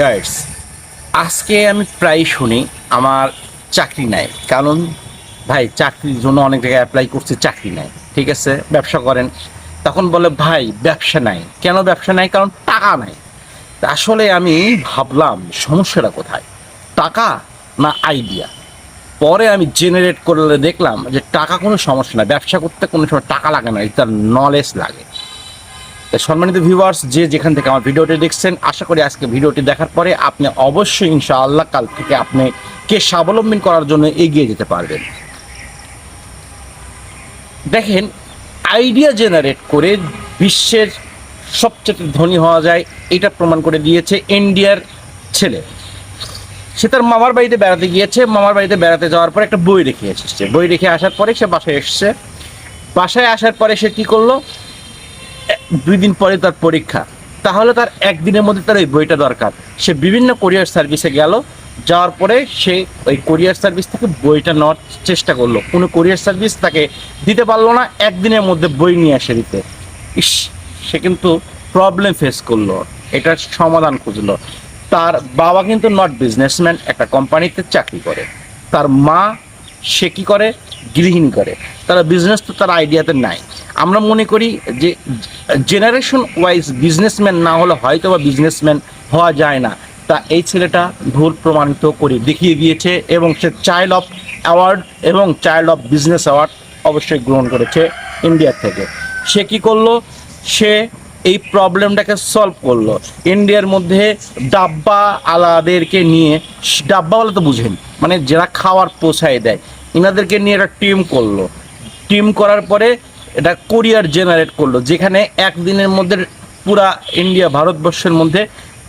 Guides আজকে আমি প্রায় শুনি, আমার চাকরি নাই। কারণ, ভাই, চাকরির জন্য অনেক জায়গায় অ্যাপ্লাই করছে, চাকরি নাই। ঠিক আছে? ব্যবসা করেন। তখন বলে, ভাই, ব্যবসা নাই। কেন ব্যবসা নাই? কারণ টাকা নাই। আসলে আমি ভাবলাম, সমস্যাটা কোথায়? টাকা না আইডিয়া পরে আমি জেনারেট করলে দেখলাম যে, টাকা কোনো সমস্যা না। ব্যবসা করতে কোনো সময় টাকা লাগে না তার নলেজ লাগে। সম্মানিত ভিউয়ার্স যে যেখান থেকে আমার ভিডিওটি দেখছেন, আশা করি আজকে ভিডিওটি দেখার পরে আপনি অবশ্যই ইনশাআল্লাহ কাল থেকে আপনি কে স্বাবলম্বী করার জন্য এগিয়ে যেতে পারবেন। দেখেন আইডিয়া জেনারেট করে বিশ্বের সবচেয়ে ধনী হওয়া যায়, এটা প্রমাণ করে দিয়েছে ইন্ডিয়ার ছেলে। সে তার মামার বাড়িতে বেড়াতে গিয়েছে, মামার বাড়িতে বেড়াতে যাওয়ার পর একটা বই রেখে এসেছে। বই রেখে আসার পরে সে বাসায় এসছে। বাসায় আসার পরে সে কি করল? দুই দিন পরে তার পরীক্ষা। তাহলে তার একদিনের মধ্যে তার ওই বইটা দরকার। সে বিভিন্ন কোরিয়ার সার্ভিসে গেল, যাওয়ার পরে সে ওই কোরিয়ার সার্ভিস থেকে বইটা নেওয়ার চেষ্টা করল। কোনো কোরিয়ার সার্ভিস তাকে দিতে পারল না, একদিনের মধ্যে বই নিয়ে আসে দিতে। ইস, সে কিন্তু প্রবলেম ফেস করল। এটার সমাধান খুঁজলো। তার বাবা কিন্তু নট বিজনেসম্যান একটা কোম্পানিতে চাকরি করে। তার মা সে কি করে? গৃহিণী করে। তারা বিজনেস তো তার আইডিয়াতে নাই। আমরা মনে করি যে জেনারেশন ওয়াইজ বিজনেসম্যান না হলে হয়তো বা বিজনেসম্যান হওয়া যায় না। তা এই ছেলেটা ভুল প্রমাণিত করে দেখিয়ে দিয়েছে এবং সে চাইল্ড অফ অ্যাওয়ার্ড এবং চাইল্ড অফ বিজনেস অ্যাওয়ার্ড অবশ্যই গ্রহণ করেছে ইন্ডিয়ার থেকে। সে কি করল? সে এই প্রবলেমটাকে সলভ করল। ইন্ডিয়ার মধ্যে ডাব্বা আলাদেরকে নিয়ে ডাব্বাওয়ালা তো বুঝেন মানে যারা খাওয়ার পোষায় দেয়, ইনাদেরকে নিয়ে একটা টিম করল। টিম করার পরে এটা কোরিয়ার জেনারেট করল, যেখানে একদিনের মধ্যে পুরা ইন্ডিয়া ভারতবর্ষের মধ্যে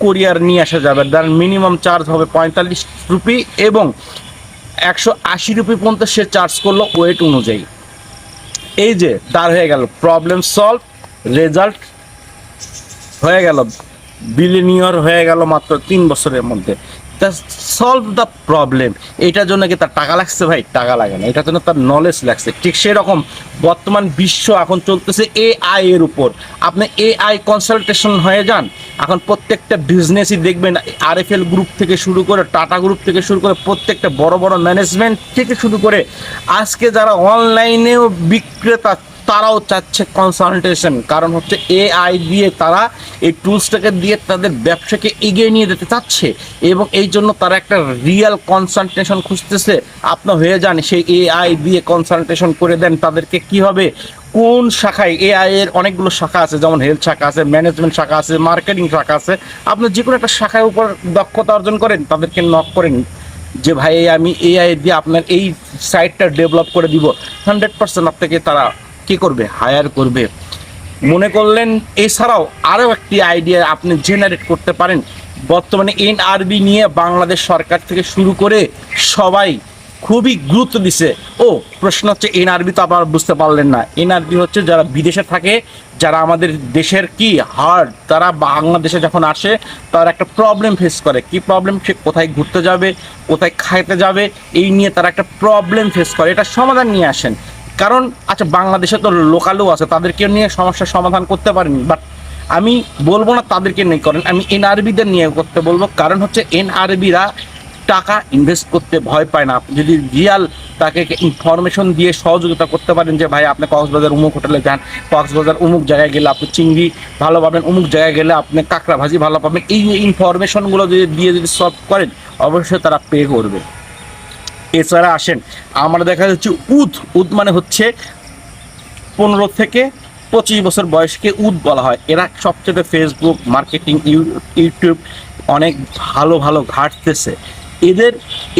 কোরিয়ার নিয়ে আসা যাবে। তার মিনিমাম চার্জ হবে পঁয়তাল্লিশ রুপি এবং একশো আশি রুপি পর্যন্ত সে চার্জ করল ওয়েট অনুযায়ী। এই যে তার হয়ে গেল প্রবলেম সলভ রেজাল্ট হয়ে গেল বিলিনিয়র হয়ে গেল মাত্র তিন বছরের মধ্যে। সলভ দ্য প্রবলেম এটার জন্য কি তার টাকা লাগছে ভাই? টাকা লাগে না। এটার জন্য তার নলেজ লাগছে। ঠিক সেরকম বর্তমান বিশ্ব এখন চলতেছে এআই এর উপর। আপনি এআই কনসালটেশন হয়ে যান। এখন প্রত্যেকটা বিজনেসই দেখবেন আরএফএল গ্রুপ থেকে শুরু করে টাটা গ্রুপ থেকে শুরু করে, প্রত্যেকটা বড় বড় ম্যানেজমেন্ট থেকে শুরু করে, আজকে যারা অনলাইনেও বিক্রেতা তারাও চাচ্ছে কনসালটেশন কারণ হচ্ছে এআই দিয়ে তারা এই টুলসটাকে দিয়ে তাদের ব্যবসাকে এগিয়ে নিয়ে যেতে চাচ্ছে এবং এই জন্য তারা একটা রিয়েল কনসালটেশন খুঁজতেছে। আপনার হয়ে যান, সেই এআই দিয়ে কনসালটেশন করে দেন, তাদেরকে কি হবে? কোন শাখায় এআই এর অনেকগুলো শাখা আছে, যেমন হেলথ শাখা আছে ম্যানেজমেন্ট শাখা আছে মার্কেটিং শাখা আছে। আপনি যে কোনো একটা শাখার উপর দক্ষতা অর্জন করেন, তাদেরকে নক করেন যে, ভাই, আমি এআই দিয়ে আপনার এই সাইটটা ডেভেলপ করে দিব। হান্ড্রেড পার্সেন্ট আপনাকে তারা কি করবে? হায়ার করবে। মনে করলেন, এছাড়াও আরও একটি আইডিয়া আপনি জেনারেট করতে পারেন। বর্তমানে এনআরবি নিয়ে বাংলাদেশ সরকার থেকে শুরু করে সবাই খুবই গুরুত্ব দিছে। ও, প্রশ্ন হচ্ছে এনআরবি তো আবার বুঝতে পারলেন না। এনআরবি হচ্ছে যারা বিদেশে থাকে, যারা আমাদের দেশের কি হার্ড তারা বাংলাদেশে যখন আসে, তারা একটা প্রবলেম ফেস করে। কি প্রবলেম সে কোথায় ঘুরতে যাবে, কোথায় খাইতে যাবে, এই নিয়ে তারা একটা প্রবলেম ফেস করে। এটা সমাধান নিয়ে আসেন। কারণ আচ্ছা বাংলাদেশে তো লোকালও আছে, তাদেরকে নিয়ে সমস্যার সমাধান করতে পারেনি বাট আমি বলব না তাদেরকে নিয়ে করেন, আমি এনআরবিদের নিয়ে করতে বলব, কারণ হচ্ছে এনআরবিরা টাকা ইনভেস্ট করতে ভয় পায় না। আপনি যদি রিয়াল তাকে ইনফরমেশন দিয়ে সহযোগিতা করতে পারেন যে, ভাই, আপনি কক্সবাজার উমুক হোটেলে যান, কক্সবাজার উমুক জায়গায় গেলে আপনি চিংড়ি ভালো পাবেন, উমুক জায়গায় গেলে আপনি কাঁকড়া ভাজি ভালো পাবেন, এই ইনফরমেশনগুলো যদি দিয়ে যদি সলভ করেন, অবশ্যই তারা পে করবে। এছাড়া আসেন, আমরা দেখা যাচ্ছে উদ উদ মানে হচ্ছে পনেরো থেকে পঁচিশ বছর বয়সকে উদ বলা হয়। এরা সবচেয়ে ফেসবুক মার্কেটিং ইউটিউব অনেক ভালো ভালো ঘাটতেছে। এদের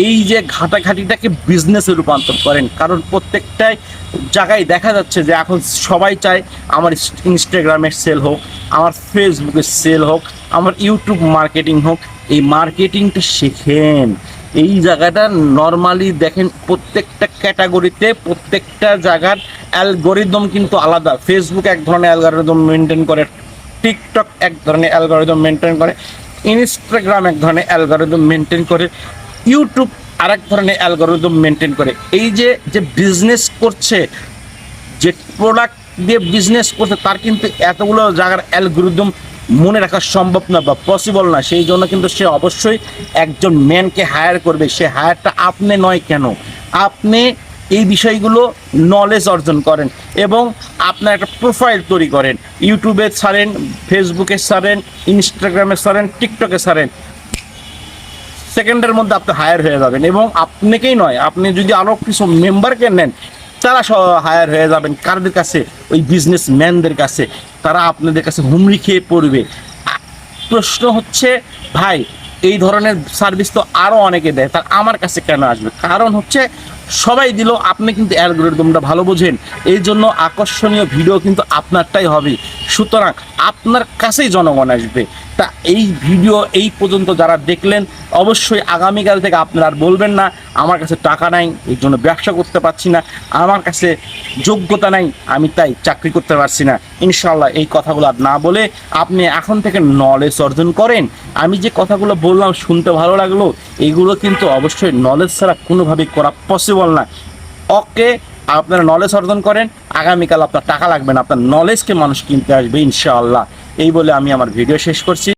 এই যে ঘাটাঘাটিটাকে বিজনেসে রূপান্তর করেন, কারণ প্রত্যেকটাই জায়গায় দেখা যাচ্ছে যে এখন সবাই চায় আমার ইনস্টাগ্রামের সেল হোক, আমার ফেসবুকের সেল হোক, আমার ইউটিউব মার্কেটিং হোক। এই মার্কেটিংটা শেখেন। এই জায়গাটা নর্মালি দেখেন প্রত্যেকটা ক্যাটাগরিতে প্রত্যেকটা জায়গার অ্যালগোরিদম কিন্তু আলাদা। ফেসবুক এক ধরনের অ্যালগোরিদম মেনটেন করে টিকটক এক ধরনের অ্যালগোরিদম মেনটেন করে ইনস্টাগ্রাম এক ধরনের অ্যালগোরিদম মেনটেন করে ইউটিউব আরেক ধরনের অ্যালগোরিদম মেনটেন করে। এই যে যে বিজনেস করছে, যে প্রোডাক্ট দিয়ে বিজনেস করছে, তার কিন্তু এতগুলো জায়গার অ্যালগোরিদম মনে রাখা সম্ভব না বা পসিবল না। সেই জন্য কিন্তু সে অবশ্যই একজন ম্যানকে হায়ার করবে। সে হায়ারটা আপনি নয় কেন? আপনি এই বিষয়গুলো নলেজ অর্জন করেন এবং আপনার একটা প্রোফাইল তৈরি করেন। ইউটিউবে ছাড়েন ফেসবুকে ছাড়েন ইনস্টাগ্রামে ছাড়েন টিকটকে ছাড়েন। সেকেন্ডের মধ্যে আপনি হায়ার হয়ে যাবেন এবং আপনাকেই নয়, আপনি যদি আরও কিছু মেম্বারকে নেন তারা হায়ার হয়ে যাবেন। কারদের কাছে, ওই বিজনেস ম্যানদের কাছে, তারা আপনাদের কাছে হুমড়ি খেয়ে পড়বে। প্রশ্ন হচ্ছে, ভাই, এই ধরনের সার্ভিস তো আরও অনেকে দেয় তার আমার কাছে কেন আসবে? কারণ হচ্ছে, সবাই দিল, আপনি কিন্তু অ্যালগোরিদমটা ভালো বোঝেন। এই জন্য আকর্ষণীয় ভিডিও কিন্তু আপনারটাই হবে। সুতরাং আপনার কাছেই জনগণ আসবে। তা এই ভিডিও এই পর্যন্ত যারা দেখলেন, অবশ্যই আগামীকাল থেকে আপনারা আর বলবেন না, আমার কাছে টাকা নাই এই জন্য ব্যবসা করতে পারছি না, আমার কাছে যোগ্যতা নাই, আমি তাই চাকরি করতে পারছি না। ইনশাল্লাহ এই কথাগুলো আর না বলে আপনি এখন থেকে নলেজ অর্জন করেন। আমি যে কথাগুলো বললাম শুনতে ভালো লাগল, এগুলো কিন্তু অবশ্যই নলেজ ছাড়া কোনোভাবেই করা পসিবল না। ওকে আপনারা নলেজ অর্জন করেন, আগামীকাল আপনার টাকা লাগবে না, আপনার নলেজকে মানুষ কিনতে আসবে, ইনশাআল্লাহ। এই বলে আমি আমার ভিডিও শেষ করছি।